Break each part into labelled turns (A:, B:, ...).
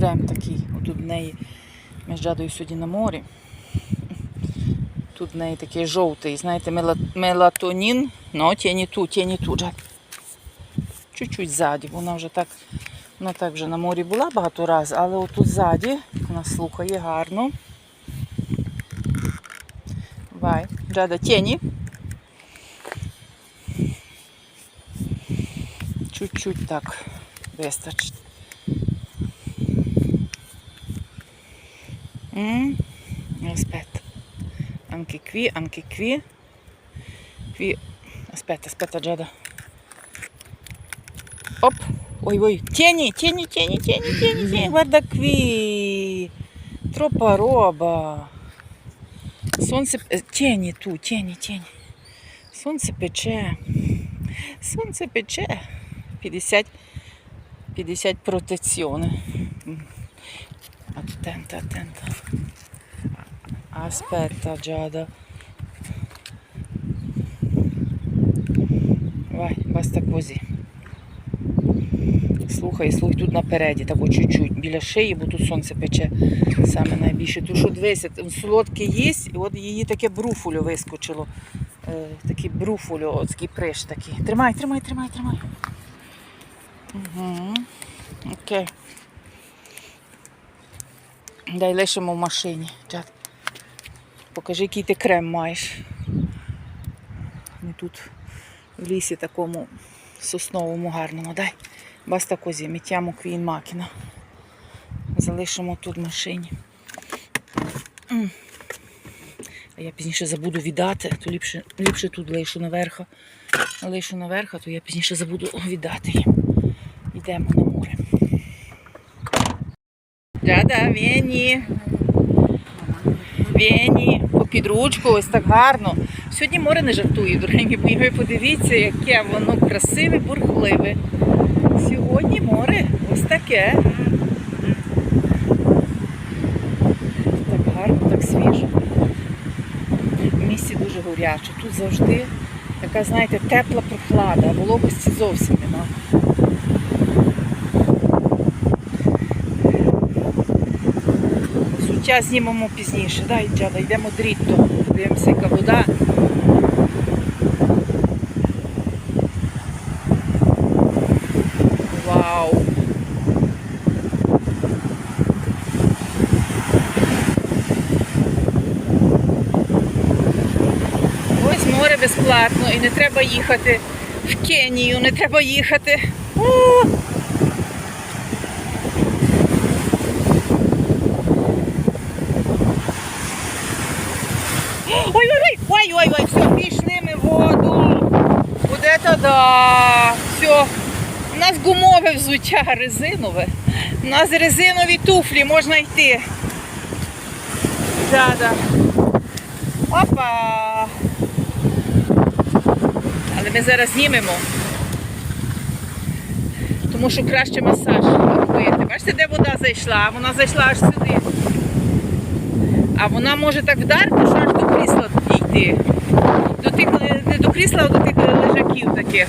A: крем такий. Отут в неї. Ми з Джадою сьогодні на морі. Тут в неї такий жовтий, знаєте, мела- мелатонін. Ну, тіні ту, тіні ту. Чуть-чуть ззаді. Вона вже так, вона так вже на морі була багато разів, але отут ззаді вона слухає гарно. Вай, Джада, тіні. Чуть-чуть так вистачить. Mm. Aspetta. Anche qui, anche qui. Qui. Aspetta, aspetta Giada. Оп. Ой, ой. Tieni, tieni, tieni, tieni, tieni, tieni. Guarda qui. Troppa roba. Сонце. е, Tieni tu, tieni, tieni. Сонце пече. Сонце пече. 50, 50 протеzione. Attenta, attenta. Aspetta, Giada. Vai, basta così. Слухай, слухай тут напереді, так чуть-чуть, біля шиї, бо тут сонце пече саме найбільше. Тому що дивися, солодке є, і от її таке бруфулю вискочило. Е, такий бруфулю, от приш такий. Тримай, тримай, тримай, тримай. Угу. Окей. Дай лишимо в машині. Покажи, який ти крем маєш. Ми тут в лісі такому сосновому гарному. Дай. Баста козі, миттямо квін макіна. Залишимо тут в машині. А я пізніше забуду віддати, то ліпше, ліпше тут лишу наверха. Лишу наверха, то я пізніше забуду віддати їм. Йдемо Дяда, Вені. Вені, попід ручку, ось так гарно. Сьогодні море не жартує, дорогі мої. Подивіться, яке воно красиве, бурхливе. Сьогодні море ось таке. Так гарно, так свіжо. В місті дуже горячо. Тут завжди така, знаєте, тепла прохлада, вологості зовсім нема. Суття знімемо пізніше. Дай, Джада, йдемо дрітто. Дивимося, яка вода. Вау! Ось море безплатно і не треба їхати в Кенію, не треба їхати. О! Ой, ой, ой, ой, ой, ой, все, пішли ми воду. Вот это да. Все. У нас гумове взуття резинове. У нас резинові туфлі, можна йти. Да, да. Опа. Але ми зараз знімемо. Тому що краще масаж робити. Бачите, де вода зайшла? Вона зайшла аж сюди. А вона може так вдарити, що аж до крісла дійти. Е, до тих лежаків таких.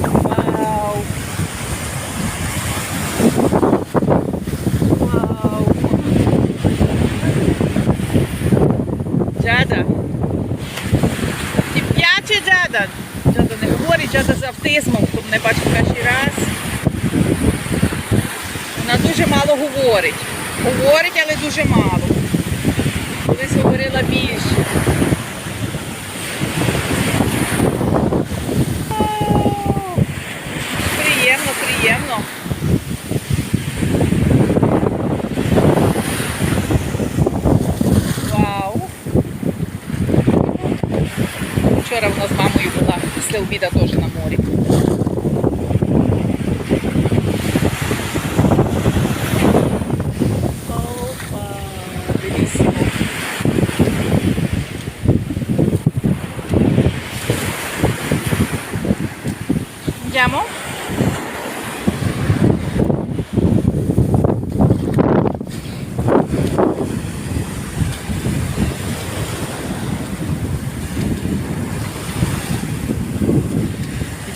A: Вау. Вау. Джада. П'яче, Джада? Джада не говорить, Джада з автизмом, хто мене бачив перший раз. Вона дуже мало говорить. Говорить, але дуже мало. Колись говорила більше. Приємно, приємно. Вау. Вчора вона з мамою була після обіда теж на морі.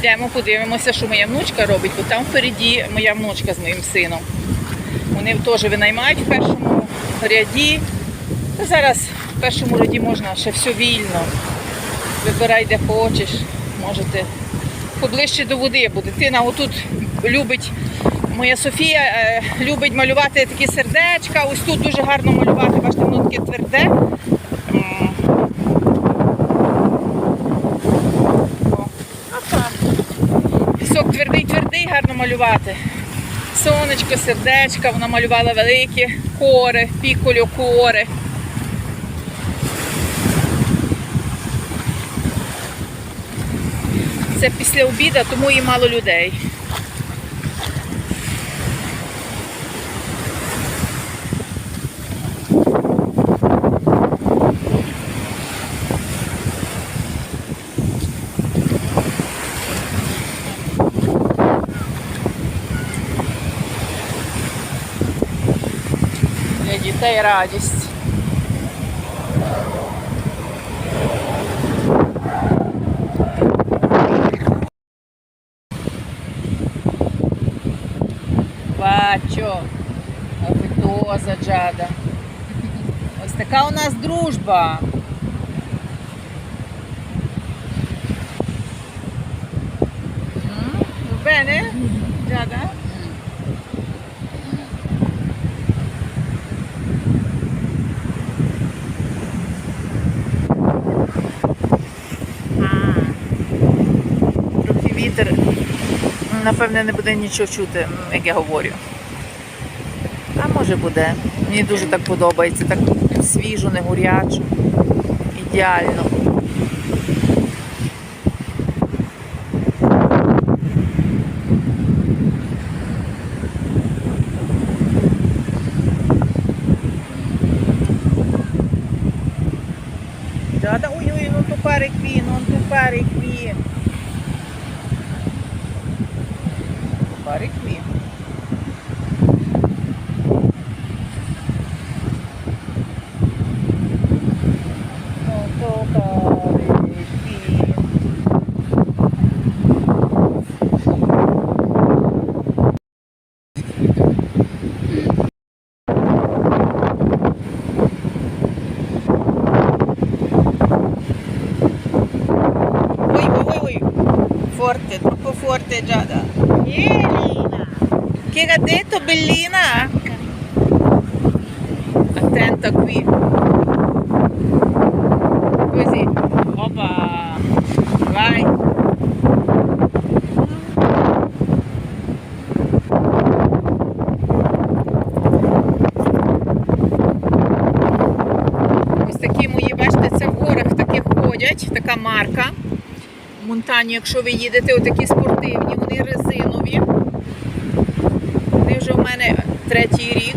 A: Йдемо, подивимося, що моя внучка робить, бо там впереді моя внучка з моїм сином. Вони теж винаймають в першому ряді. Зараз в першому ряді можна ще все вільно. Вибирай, де хочеш. Можете поближче до води, бо дитина отут любить. Моя Софія е, любить малювати такі сердечка. Ось тут дуже гарно малювати, бачите, воно таке тверде. М. О, а так. Пісок твердий, твердий, гарно малювати. Сонечко, сердечка, вона малювала великі кори, піколю кори. Це після обіду, тому і мало людей. Для дітей радість. Бачу. Апетоза Джада. Ось така у нас дружба. Bene? Giada? Вітер. Напевне, не буде нічого чути, як я говорю. А може буде. Мені дуже так подобається. Так свіжо, не горячо. Ідеально. Uy, non toccare qui, non toccare qui. Toccare qui. Forte, troppo forte Giada. Ha detto bellina? Attenta qui. Così. Opa. Vai. Ось такі мої, бачите, це в горах таких ходять, така марка. В Монтані, якщо ви їдете, отакі спортивні, вони резинові. Вже в мене третій рік.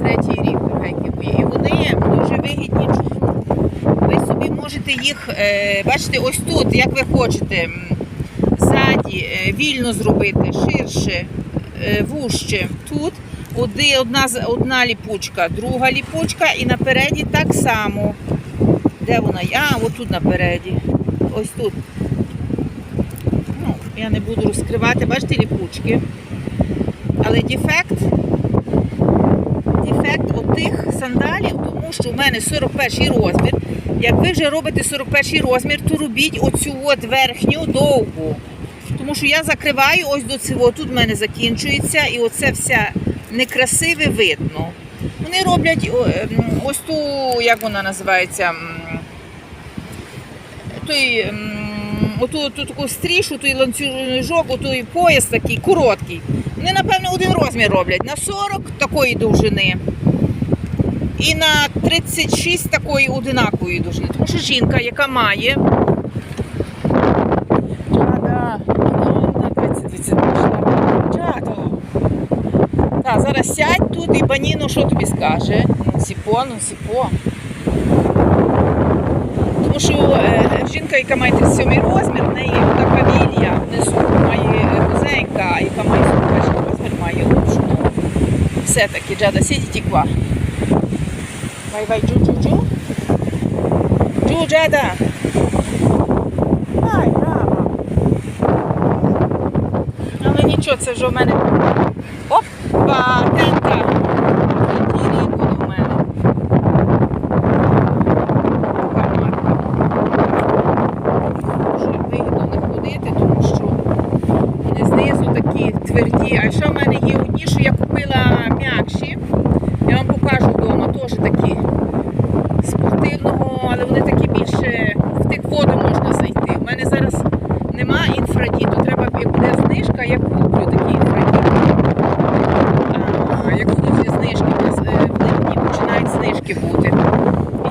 A: Третій рік, мої. І вони дуже вигідні. Ви собі можете їх, е, бачите, ось тут, як ви хочете, ззаді е, вільно зробити, ширше, е, вужче. Тут одна, одна ліпучка, друга ліпучка і напереді так само. Де вона? А, отут напереді. Ось тут. Я не буду розкривати, бачите, ліпучки. Але дефект, дефект отих сандалів, тому що в мене 41 розмір. Як ви вже робите 41 розмір, то робіть оцю от верхню довгу. Тому що я закриваю ось до цього, тут в мене закінчується, і оце все некрасиве видно. Вони роблять ем, ось ту, як вона називається, той, оту, ту таку стрішу, той ланцюжок, той пояс такий короткий. Вони, напевно, один розмір роблять на 40 такої довжини. І на 36 такої одинакової довжини. Тому що жінка, яка має. 30 Джада. Так, зараз сядь тут і паніно, що тобі скаже? Сіпо, ну сіпо що е, жінка, яка має 37 розмір, в неї така вілія внизу має е, розенька, яка має 41 розмір, має лучшу. Все-таки джада сидіть і ква. Бай-бай, джу-джу-джу. Джу, джада. Бай, браво. Але нічого, це вже в мене. Опа! Такі тверді. А ще в мене є одні, що я купила м'якші. Я вам покажу вдома, теж такі спортивного, але вони такі більше в тих воду можна зайти. У мене зараз нема інфрадіту, треба, як буде знижка, я куплю такі інфрадіти. А, як будуть зі знижки, у нас е, в липні починають знижки бути.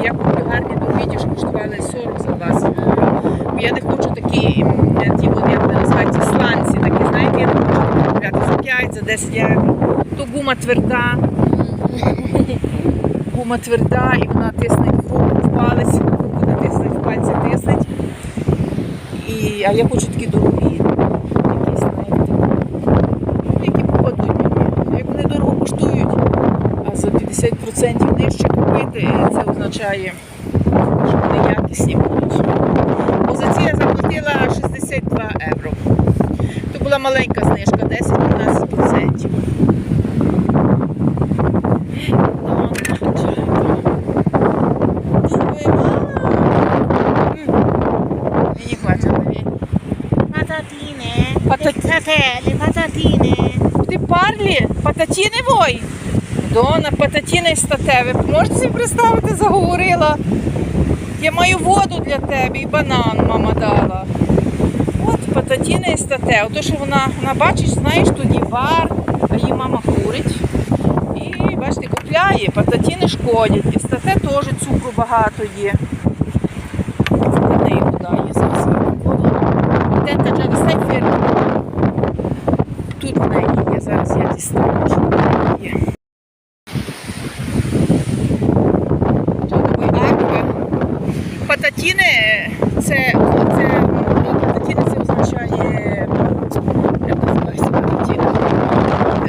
A: І я куплю гарні дорогіті, що коштували 40 за 20 євро. Бо Я не хочу такі, м, ті, от, як вони називаються, сланці, такі, знаєте, я не хочу такі купляти за 5, за 10 євро. То гума тверда, гума тверда і вона тисне в палець, руку тисне, в пальці тиснеть. І, а я хочу такі дорогі. Якісь, ну, які попадуть мені. Як вони дорого коштують, а за 50% нижче купити, це означає, що вони якісні будуть. Бо ці я заплатила 62 євро. То була маленька знижка, 10-15%. Вой? Дона, пататіни статеві. Можете собі представити, заговорила. Я маю воду для тебе і банан мама дала. От пататіни і стате. Ото що вона, вона бачиш, знаєш, є вар, а її мама курить. І бачите, купляє, пататіни шкодять. І стате теж цукру багато є. Тут в неї є, зараз я дістану, що аква. Пататіни це, це пататіни це означає. Як називається пататіни?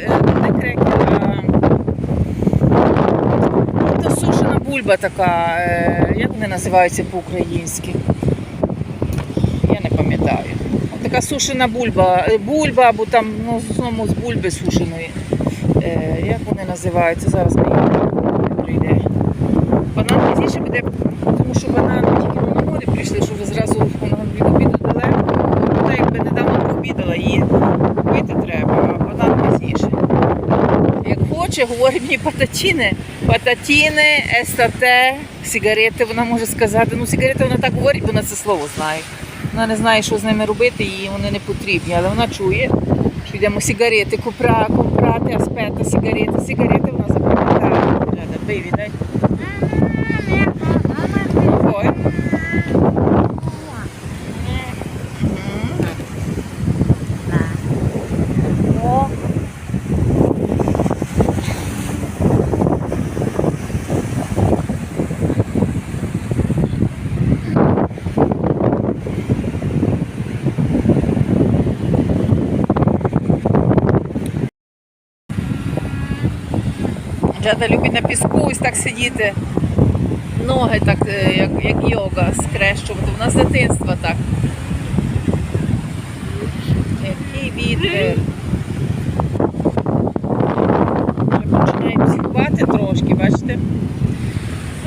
A: Е, Не крекер, а це сушена бульба така. е, Як вони називаються по-українськи? Я не пам'ятаю. Така сушена бульба, е, бульба або там ну, в основному з бульби сушеної. Е, як вони називаються? Зараз мені прийде. Банан пізніше буде, тому що банан тільки на море прийшли, що вже зразу воно обіду далеко. Та якби недавно пообідала її пити треба, а банан пізніше. Як хоче, говорить мені пататіни. Пататіни, естате, сигарети, вона може сказати. Ну, сигарети вона так говорить, бо вона це слово знає. Вона не знає, що з ними робити, їй вони не потрібні, але вона чує, що йдемо сигарети, купра, купрати, аспета, сигарети, сигарети вона запам'ятає. Гляда, Бей, Джада любить на піску ось так сидіти. Ноги так, е, як, як йога, скрещувати. У нас з дитинства так. Який вітер. Вже починає психувати трошки, бачите?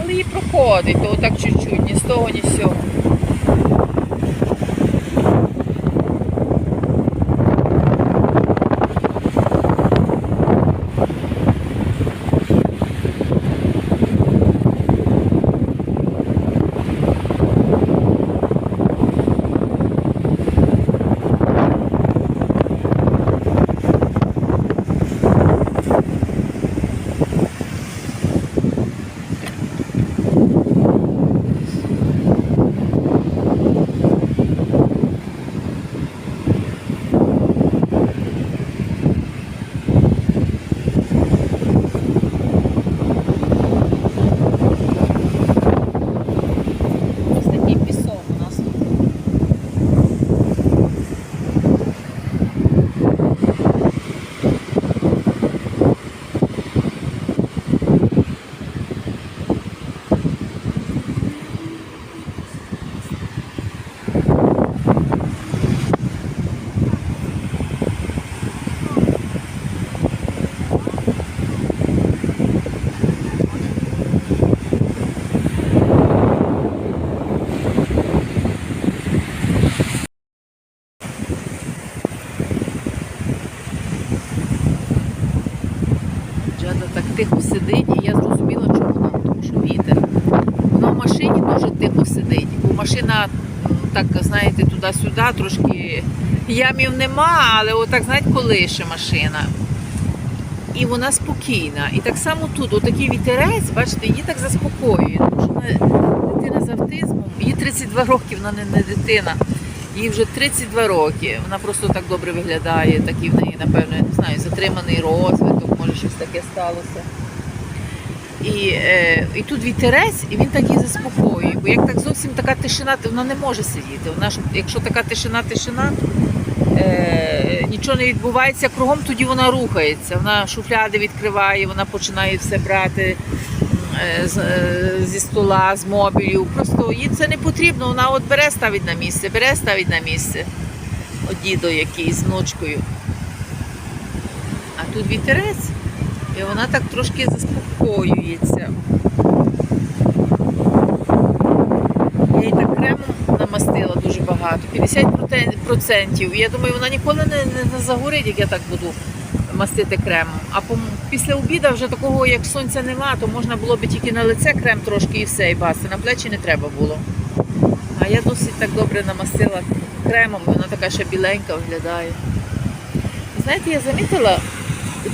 A: Але її проходить, то отак чуть-чуть, ні з того, ні з цього. так тихо сидить, і я зрозуміла, чому там, тому що вітер. Вона в машині дуже тихо сидить. Бо машина, так, знаєте, туди-сюди, трошки ямів нема, але отак, знаєте, колише машина. І вона спокійна. І так само тут, отакий вітерець, бачите, її так заспокоює. Тому що вона дитина з автизмом, їй 32 роки, вона не, не дитина. Їй вже 32 роки. Вона просто так добре виглядає, такий в неї, напевно, я не знаю, затриманий розвиток таке сталося. І, е, і тут вітерець, і він так її заспокоює. Бо як так зовсім така тишина, вона не може сидіти. Вона ж, якщо така тишина, тишина, е, нічого не відбувається кругом, тоді вона рухається. Вона шуфляди відкриває, вона починає все брати е, з, е, зі стола, з мобілів. Просто їй це не потрібно. Вона от бере ставить на місце, бере ставить на місце. От дідо якийсь з внучкою. А тут вітерець, і вона так трошки заспокоюється. Я їй так кремом намастила дуже багато, 50%. І я думаю, вона ніколи не, не, не загорить, як я так буду мастити кремом. А по, після обіду вже такого, як сонця нема, то можна було би тільки на лице крем трошки і все, і басти. На плечі не треба було. А я досить так добре намастила кремом, вона така ще біленька виглядає. Знаєте, я замітила,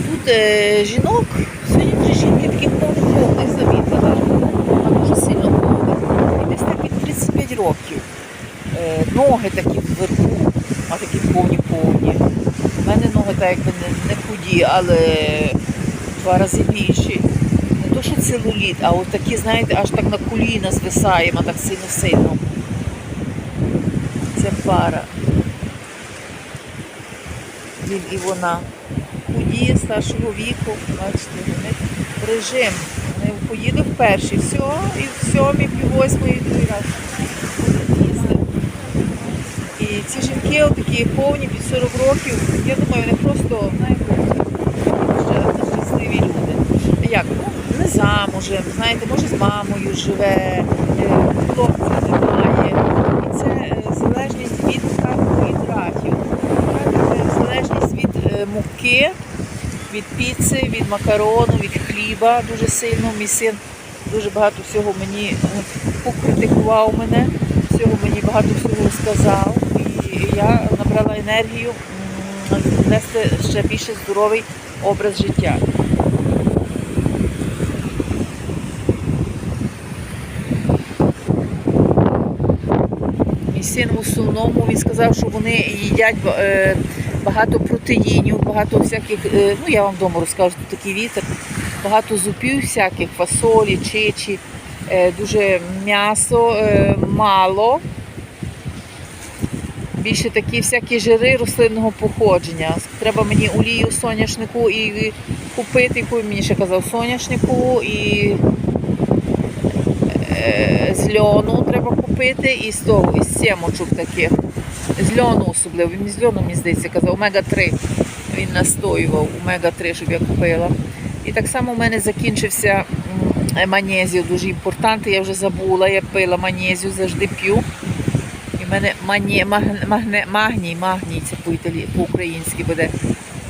A: тут е, жінок, сьогодні вже жінки таких повних замітила. Вона дуже сильно повна. Десь так від 35 років. Е, ноги такі вверху, а такі повні-повні. У мене ноги так якби не, не худі, але два рази більші. Не то, що целуліт, а от такі, знаєте, аж так на коліна звисаємо, так сильно-сильно. Це пара. Він і вона старшого віку, бачите, вони режим. Вони поїду в перший, все, і в сьомій, пів восьмої другий раз. І ці жінки, такі повні під 40 років, я думаю, вони просто, щасливі люди. Як? Ну, не замужем, знаєте, може з мамою живе, е, хлопця немає. І це е, залежність від карбогідратів. Це залежність від е, муки, від піци, від макарону, від хліба дуже сильно. Мій син дуже багато всього мені покритикував мене, всього мені багато всього розказав. І я набрала енергію м, вести ще більше здоровий образ життя. Мій син в основному він сказав, що вони їдять е, багато протеїнів, багато всяких, е, ну я вам вдома розкажу, тут такий вітер, багато зупів всяких, фасолі, чичі, е, дуже м'ясо, е, мало. Більше такі всякі жири рослинного походження. Треба мені олію соняшнику і купити, яку мені ще казав, соняшнику і з льону треба купити і з того, із сімочок таких. З льону особливо. Він з льону, мені здається, казав, омега-3. Він настоював омега-3, щоб я купила. І так само в мене закінчився м, магнезію, дуже імпортантний, я вже забула, я пила магнезію, завжди п'ю. І в мене мані, магне, магній, магній, це по-українськи буде.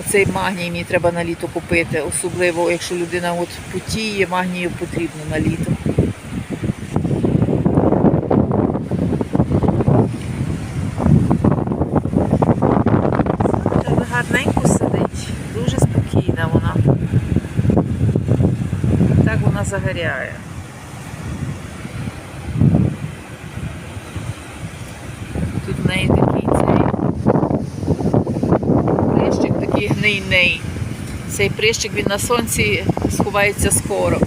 A: Оцей магній мені треба на літо купити, особливо якщо людина от потіє, магнію потрібно на літо. Дуже гарненько сидить, дуже спокійна вона. Так вона загоряє. Тут в неї такий цей прищик такий гнийний. Цей прищик він на сонці сховається скоро.